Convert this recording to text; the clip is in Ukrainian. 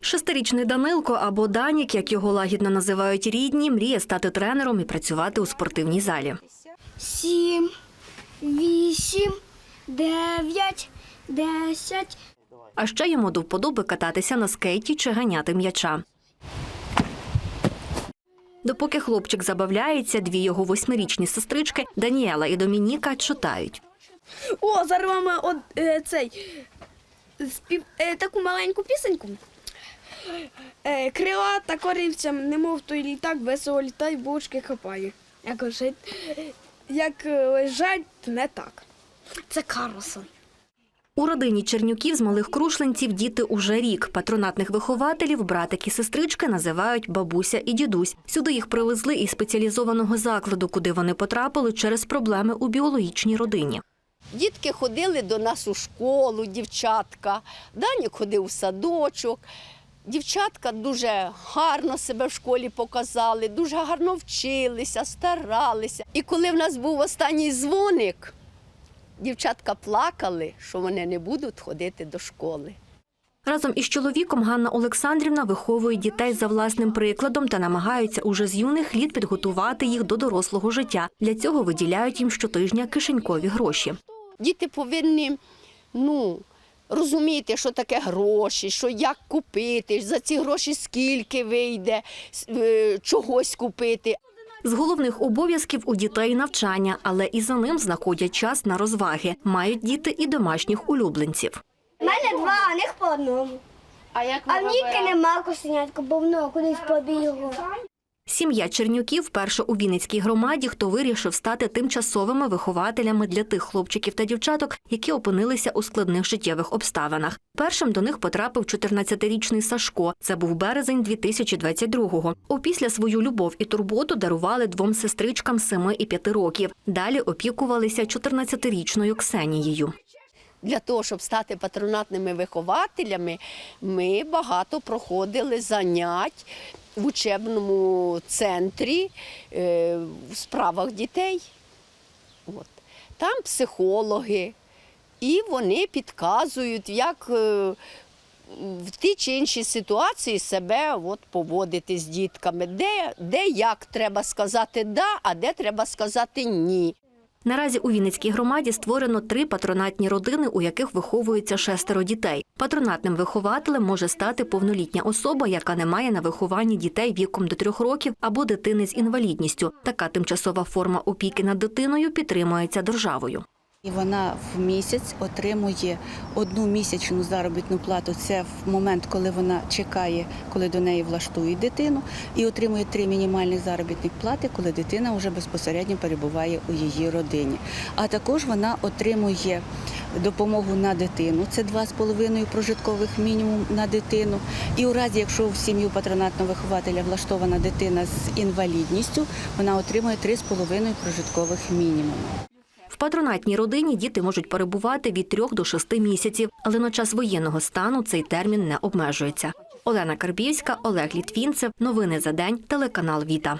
Шестирічний Данилко або Данік, як його лагідно називають рідні, мріє стати тренером і працювати у спортивній залі. Сім, вісім, дев'ять, десять. А ще йому до вподоби кататися на скейті чи ганяти м'яча. Допоки хлопчик забавляється, дві його восьмирічні сестрички Даніела і Домініка читають. О, зараз вам от, е, цей спів, е, таку маленьку пісеньку. Е, крила та корівцям, немов той літак, весело літай, булочки хапає. Як лежать, як лежать, не так. Це Карлсон. У родині Чернюків з малих крушленців діти уже рік. Патронатних вихователів братик і сестрички називають бабуся і дідусь. Сюди їх привезли із спеціалізованого закладу, куди вони потрапили через проблеми у біологічній родині. Дітки ходили до нас у школу, дівчатка. Данік ходив у садочок. Дівчатка дуже гарно себе в школі показали, дуже гарно вчилися, старалися. І коли в нас був останній дзвоник, дівчатка плакали, що вони не будуть ходити до школи. Разом із чоловіком Ганна Олександрівна виховує дітей за власним прикладом та намагаються уже з юних літ підготувати їх до дорослого життя. Для цього виділяють їм щотижня кишенькові гроші. Діти повинні ну, розуміти, що таке гроші, що як купити, за ці гроші скільки вийде е, чогось купити. З головних обов'язків у дітей навчання, але і за ним знаходять час на розваги. Мають діти і домашніх улюбленців. У мене два, а них по одному. А як А в Ніки нема кошенятка, бо воно кудись побігло. Сім'я Чернюків вперше у Вінницькій громаді, хто вирішив стати тимчасовими вихователями для тих хлопчиків та дівчаток, які опинилися у складних життєвих обставинах. Першим до них потрапив 14-річний Сашко. Це був березень 2022-го. Опісля свою любов і турботу дарували двом сестричкам 7 і 5 років. Далі опікувалися 14-річною Ксенією. Для того, щоб стати патронатними вихователями, ми багато проходили занять в учебному центрі е, в справах дітей. От. Там психологи, і вони підказують, як е, в тій чи іншій ситуації себе от, поводити з дітками, де, де як треба сказати да, а де треба сказати ні. Наразі у Вінницькій громаді створено три патронатні родини, у яких виховується шестеро дітей. Патронатним вихователем може стати повнолітня особа, яка не має на вихованні дітей віком до трьох років або дитини з інвалідністю. Така тимчасова форма опіки над дитиною підтримується державою. І вона в місяць отримує одну місячну заробітну плату. Це в момент, коли вона чекає, коли до неї влаштують дитину, і отримує три мінімальних заробітних плати, коли дитина вже безпосередньо перебуває у її родині. А також вона отримує допомогу на дитину. Це 2,5 прожиткових мінімум на дитину. І у разі, якщо в сім'ю патронатного вихователя влаштована дитина з інвалідністю, вона отримує 3,5 прожиткових мінімуму. В патронатній родині діти можуть перебувати від трьох до шести місяців, але на час воєнного стану цей термін не обмежується. Олена Карбівська, Олег Літвінцев. Новини за день. Телеканал Віта.